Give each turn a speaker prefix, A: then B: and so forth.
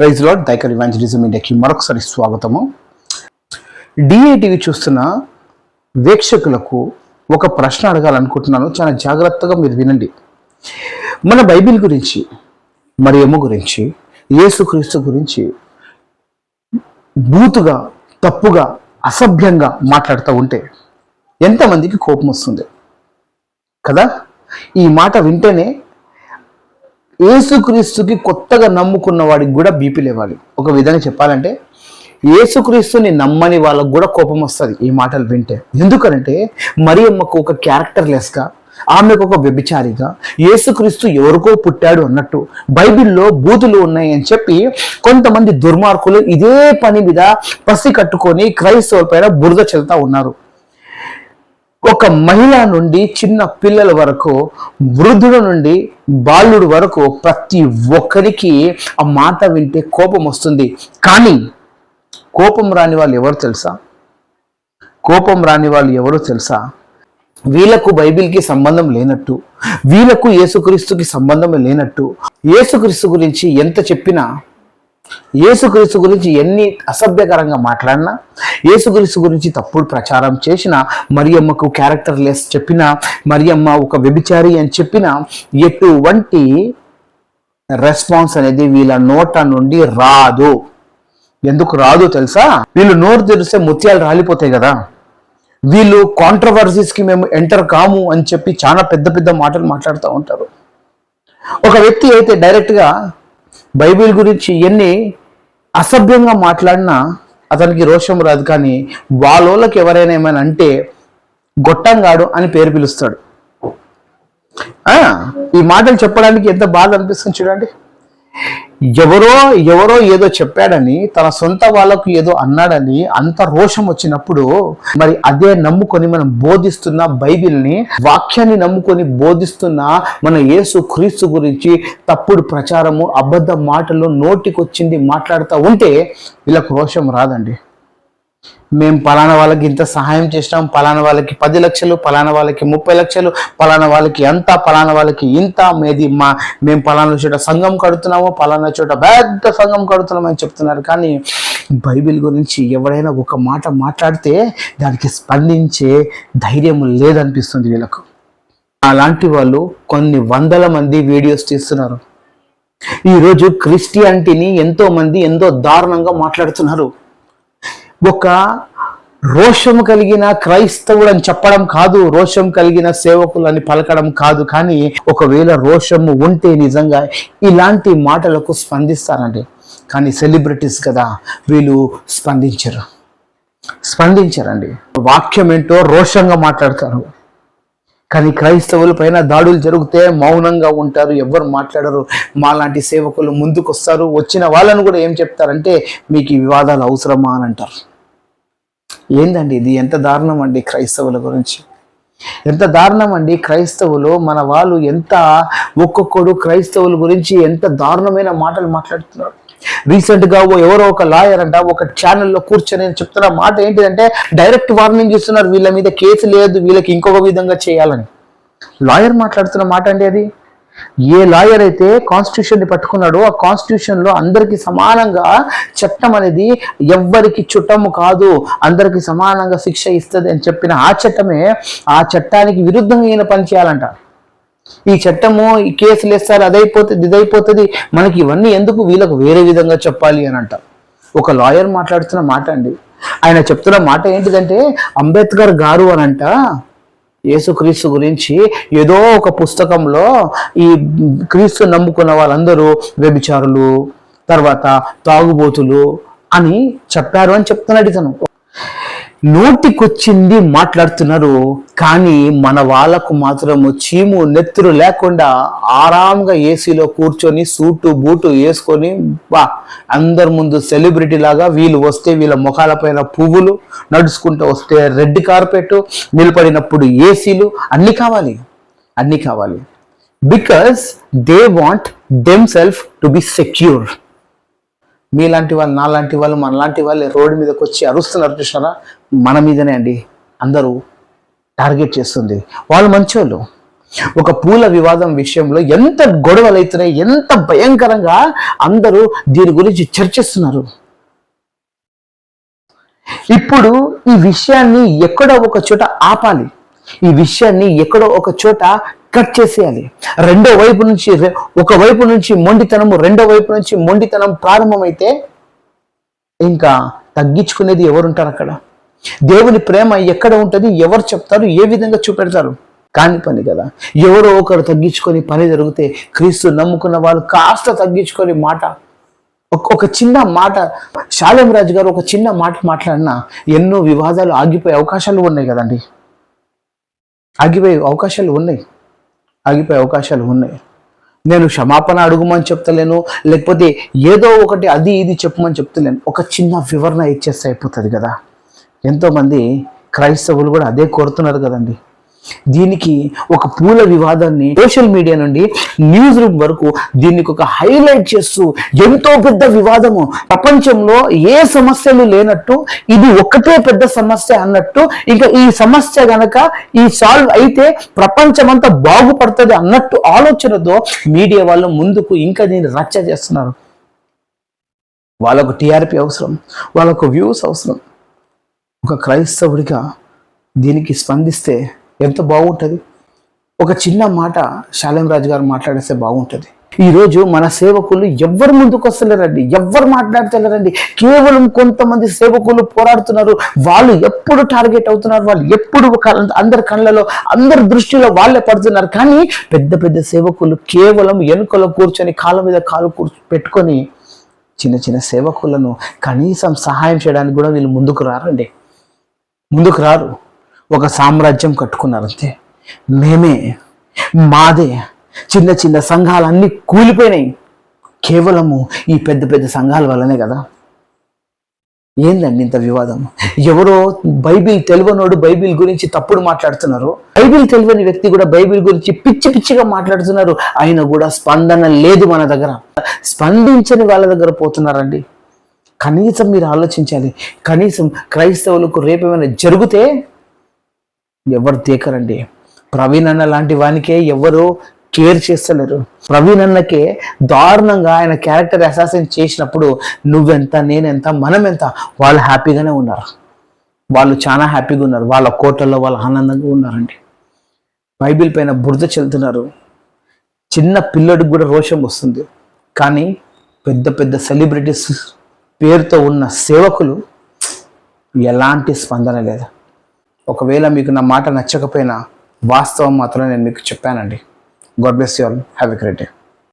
A: Praise lord దైకర్ evangelism ఇండియాకి మరొకసారి స్వాగతము. డిఏటివి చూస్తున్న వీక్షకులకు ఒక ప్రశ్న అడగాలనుకుంటున్నాను. చాలా జాగ్రత్తగా మీరు వినండి. మన బైబిల్ గురించి మరి ఎమ్మ గురించి యేసుక్రీస్తు గురించి బూతుగా తప్పుగా అసభ్యంగా మాట్లాడుతూ ఉంటే ఎంతమందికి కోపం వస్తుంది? కదా? ఈ మాట వింటేనే ఏసుక్రీస్తుకి కొత్తగా నమ్ముకున్న వాడికి కూడా బీపీ లేవాలి. ఒక విధంగా చెప్పాలంటే ఏసుక్రీస్తుని నమ్మని వాళ్ళకు కూడా కోపం వస్తుంది ఈ మాటలు వింటే. ఎందుకంటే మరి అమ్మకు ఒక క్యారెక్టర్ లెస్గా ఆమెకు ఒక వ్యభిచారిగా యేసుక్రీస్తు ఎవరికో పుట్టాడు అన్నట్టు బైబిల్లో బూతులు ఉన్నాయి అని చెప్పి కొంతమంది దుర్మార్గులు ఇదే పని మీద పసి కట్టుకొని క్రైస్తవుల పైన బురద చెల్తా ఉన్నారు. ఒక మహిళ నుండి చిన్న పిల్లల వరకు వృద్ధుల నుండి బాలుడు వరకు ప్రతి ఒక్కరికి ఆ మాట వింటే కోపం వస్తుంది. కానీ కోపం రాని వాళ్ళు ఎవరు తెలుసా? కోపం రాని వాళ్ళు ఎవరు తెలుసా? వీళ్ళకు బైబిల్కి సంబంధం లేనట్టు వీళ్ళకు యేసుక్రీస్తుకి సంబంధం లేనట్టు యేసుక్రీస్తు గురించి ఎంత చెప్పినా యేసుక్రీస్తు గురించి ఎన్ని అసభ్యకరంగా మాట్లాడినా యేసుక్రీస్తు గురించి తప్పుడు ప్రచారం చేసిన మరియమ్మకు క్యారెక్టర్ లెస్ చెప్పిన మరియమ్మ ఒక వ్యభిచారి అని చెప్పిన ఎటువంటి రెస్పాన్స్ అనేది వీళ్ళ నోట నుండి రాదు. ఎందుకు రాదు తెలుసా? వీళ్ళు నోరు తెరిస్తే ముత్యాలు రాలిపోతాయి కదా. వీళ్ళు కాంట్రవర్సీస్కి మేము ఎంటర్ కాము అని చెప్పి చాలా పెద్ద పెద్ద మాటలు మాట్లాడుతూ ఉంటారు. ఒక వ్యక్తి అయితే డైరెక్ట్గా బైబిల్ గురించి ఎన్ని అసభ్యంగా మాట్లాడినా అతనికి రోషం రాదు కానీ వాళ్ళకి ఎవరైనా ఏమైనా అంటే గొట్టంగాడు అని పేరు పిలుస్తాడు. ఆ, ఈ మాటలు చెప్పడానికి ఎంత బాధ అనిపిస్తుంది చూడండి. ఎవరో ఎవరో ఏదో చెప్పాడని తన సొంత వాళ్ళకు ఏదో అన్నాడని అంత రోషం వచ్చినప్పుడు మరి అదే నమ్ముకొని మనం బోధిస్తున్న బైబిల్ని వాక్యాన్ని నమ్ముకొని బోధిస్తున్న మన యేసు క్రీస్తు గురించి తప్పుడు ప్రచారము అబద్ధ మాటలు నోటికొచ్చింది మాట్లాడుతూ ఉంటే వీళ్ళకు రోషం రాదండి. మేము పలానా వాళ్ళకి ఇంత సహాయం చేసినాం పలానా వాళ్ళకి పది లక్షలు పలానా వాళ్ళకి ముప్పై లక్షలు పలానా వాళ్ళకి అంత పలానా వాళ్ళకి ఇంత మేది మా మేము పలానా చోట సంఘం కడుతున్నాము పలానా చోట పెద్ద సంఘం కడుతున్నామని చెప్తున్నారు. కానీ బైబిల్ గురించి ఎవరైనా ఒక మాట మాట్లాడితే దానికి స్పందించే ధైర్యం లేదనిపిస్తుంది వీళ్ళకు. అలాంటి వాళ్ళు కొన్ని వందల మంది వీడియోస్ తీస్తున్నారు. ఈరోజు క్రిస్టియానిటీని ఎంతో మంది ఎంతో దారుణంగా మాట్లాడుతున్నారు. ఒక రోషము కలిగిన క్రైస్తవుడు అని చెప్పడం కాదు రోషం కలిగిన సేవకులు అని పలకడం కాదు కానీ ఒకవేళ రోషము ఉంటే నిజంగా ఇలాంటి మాటలకు స్పందిస్తారండి. కానీ సెలబ్రిటీస్ కదా వీళ్ళు స్పందించరు. స్పందించరండి. వాక్యం ఏంటో రోషంగా మాట్లాడతారు. కానీ క్రైస్తవుల పైన దాడులు జరిగితే మౌనంగా ఉంటారు ఎవరు మాట్లాడరు. మాలాంటి సేవకులు ముందుకు వస్తారు వచ్చిన వాళ్ళను కూడా ఏం చెప్తారంటే మీకు ఈ వివాదాలు అవసరమా అని అంటారు. ఏందండి ఇది? ఎంత దారుణం అండి క్రైస్తవుల గురించి. ఎంత దారుణం అండి క్రైస్తవులు మన వాళ్ళు ఎంత ఒక్కొక్కడు క్రైస్తవుల గురించి ఎంత దారుణమైన మాటలు మాట్లాడుతున్నారు. రీసెంట్గా ఓ ఎవరో ఒక లాయర్ అంట ఒక ఛానల్లో కూర్చొని చెప్తున్న మాట ఏంటిదంటే డైరెక్ట్ వార్నింగ్ ఇస్తున్నారు వీళ్ళ మీద కేసు లేదు వీళ్ళకి ఇంకొక విధంగా చేయాలని. లాయర్ మాట్లాడుతున్న మాట అండి అది? ఏ లాయర్ అయితే కాన్స్టిట్యూషన్ని పట్టుకున్నాడో ఆ కాన్స్టిట్యూషన్లో అందరికీ అందరికి సమానంగా చట్టం అనేది ఎవ్వరికి చుట్టము కాదు. అందరికి సమానంగా శిక్ష ఇస్తుంది అని చెప్పిన ఆ చట్టమే ఆ చట్టానికి విరుద్ధంగా ఈయన పని చేయాలంట. ఈ చట్టము ఈ కేసులు వేస్తారు అదైపోతుంది ఇదైపోతుంది. మనకి ఇవన్నీ ఎందుకు వీళ్ళకు వేరే విధంగా చెప్పాలి అని అంట. ఒక లాయర్ మాట్లాడుతున్న మాట అండి. ఆయన చెప్తున్న మాట ఏంటిదంటే అంబేద్కర్ గారు అనంట యేసుక్రీస్తు గురించి ఏదో ఒక పుస్తకంలో ఈ క్రీస్తు నమ్ముకున్న వాళ్ళందరూ వ్యభిచారులు తర్వాత తాగుబోతులు అని చెప్పారు అని చెప్తున్నాడు ఇతను. నోటికొచ్చింది మాట్లాడుతున్నారు. కానీ మన వాళ్ళకు మాత్రము చీము నెత్తురు లేకుండా ఆరాంగా ఏసీలో కూర్చొని సూటు బూటు వేసుకొని బా అందరి ముందు సెలబ్రిటీ లాగా వీళ్ళు వస్తే వీళ్ళ ముఖాలపైన పువ్వులు నడుచుకుంటూ వస్తే రెడ్ కార్పెట్ నిలబడినప్పుడు ఏసీలు అన్నీ కావాలి అన్నీ కావాలి. Because they want them self to be secure మీలాంటి వాళ్ళు నాలాంటి వాళ్ళు మనలాంటి వాళ్ళు రోడ్డు మీదకి వచ్చి అరుస్తున్నారు చూసినారా? మన మీదనే అండి. అందరూ టార్గెట్ చేస్తుంది. వాళ్ళు మంచోళ్ళు. ఒక పూల వివాదం విషయంలో ఎంత గొడవలు అవుతున్నాయి ఎంత భయంకరంగా అందరూ దీని గురించి చర్చిస్తున్నారు. ఇప్పుడు ఈ విషయాన్ని ఎక్కడో ఒక చోట ఆపాలి. ఈ విషయాన్ని ఎక్కడో ఒక చోట కట్ చేసేయాలి. రెండో వైపు నుంచి ఒక వైపు నుంచి మొండితనము రెండో వైపు నుంచి మొండితనం ప్రారంభమైతే ఇంకా తగ్గించుకునేది ఎవరుంటారు అక్కడ? దేవుని ప్రేమ ఎక్కడ ఉంటుంది ఎవరు చెప్తారు ఏ విధంగా చూపెడతారు? కాని పని కదా. ఎవరో ఒకరు తగ్గించుకొని పని జరిగితే క్రీస్తు నమ్ముకున్న వాళ్ళు కాస్త తగ్గించుకొని మాట ఒక- చిన్న మాట శాలం రాజు గారు ఒక చిన్న మాట మాట్లాడినా ఎన్నో వివాదాలు ఆగిపోయే అవకాశాలు ఉన్నాయి కదండి. ఆగిపోయే అవకాశాలు ఉన్నాయి. ఆగిపోయే అవకాశాలు ఉన్నాయి. నేను క్షమాపణ అడుగుమని చెప్తలేను లేకపోతే ఏదో ఒకటి అది ఇది చెప్పమని చెప్తలేను. ఒక చిన్న వివరణ ఇచ్చేస్తే అయిపోతుంది కదా. ఎంతోమంది క్రైస్తవులు కూడా అదే కోరుతున్నారు కదండి. దీనికి ఒక పూల వివాదాన్ని సోషల్ మీడియా నుండి న్యూస్ రూమ్ వరకు దీనికి ఒక హైలైట్ చేస్తూ ఎంతో పెద్ద వివాదము. ప్రపంచంలో ఏ సమస్యలు లేనట్టు ఇది ఒక్కటే పెద్ద సమస్య అన్నట్టు ఇంకా ఈ సమస్య గనక ఈ సాల్వ్ అయితే ప్రపంచమంతా బాగుపడుతుంది అన్నట్టు ఆలోచనతో మీడియా వాళ్ళు ముందుకు ఇంకా దీన్ని రచ్చ చేస్తున్నారు. వాళ్ళకు టీఆర్పీ అవసరం వాళ్ళకు వ్యూస్ అవసరం. ఒక క్రైస్తవుడిగా దీనికి స్పందిస్తే ఎంత బాగుంటుంది? ఒక చిన్న మాట శాలేం రాజు గారు మాట్లాడేస్తే బాగుంటుంది. ఈరోజు మన సేవకులు ఎవ్వరు ముందుకు వస్తలేరండి. ఎవ్వరు మాట్లాడతలేరండి. కేవలం కొంతమంది సేవకులు పోరాడుతున్నారు. వాళ్ళు ఎప్పుడు టార్గెట్ అవుతున్నారు? వాళ్ళు ఎప్పుడు ఒక- అందరి కళ్ళలో అందరి దృష్టిలో వాళ్ళే పడుతున్నారు. కానీ పెద్ద పెద్ద సేవకులు కేవలం ఎనుకలో కూర్చొని కాళ్ళ మీద కాలు కూర్చు పెట్టుకొని చిన్న చిన్న సేవకులను కనీసం సహాయం చేయడానికి కూడా వీళ్ళు ముందుకు రారండి. ముందుకు రారు. ఒక సామ్రాజ్యం కట్టుకున్నారు అంతే మేమే మాదే చిన్న చిన్న సంఘాలన్నీ కూలిపోయినాయి. కేవలము ఈ పెద్ద పెద్ద సంఘాల వల్లనే కదా. ఏందండి ఇంత వివాదం? ఎవరో బైబిల్ తెలియనోడు బైబిల్ గురించి తప్పుడు మాట్లాడుతున్నారు. బైబిల్ తెలియని వ్యక్తి కూడా బైబిల్ గురించి పిచ్చి పిచ్చిగా మాట్లాడుతున్నారు. ఆయన కూడా స్పందన లేదు మన దగ్గర. స్పందించని వాళ్ళ దగ్గర పోతున్నారండి. కనీసం మీరు ఆలోచించాలి. కనీసం క్రైస్తవులకు రేపు ఏమైనా జరిగితే ఎవరు తీకరండి? ప్రవీణ్ అన్న లాంటి వానికే ఎవరు కేర్ చేస్తలేరు. ప్రవీణ్ అన్నకే దారుణంగా ఆయన క్యారెక్టర్ అసాసిన్ చేసినప్పుడు నువ్వెంత నేనెంత మనం ఎంత వాళ్ళు హ్యాపీగానే ఉన్నారు. వాళ్ళు చాలా హ్యాపీగా ఉన్నారు. వాళ్ళ కోటల్లో వాళ్ళు ఆనందంగా ఉన్నారండి. బైబిల్ పైన బురద చెల్తున్నారు చిన్న పిల్లడికి కూడా రోషం వస్తుంది. కానీ పెద్ద పెద్ద సెలబ్రిటీస్ పేరుతో ఉన్న సేవకులు ఎలాంటి స్పందన లేదు. ఒకవేళ మీకు నా మాట నచ్చకపోయినా వాస్తవం మాత్రం నేను మీకు చెప్పానండి. God bless you all have a great day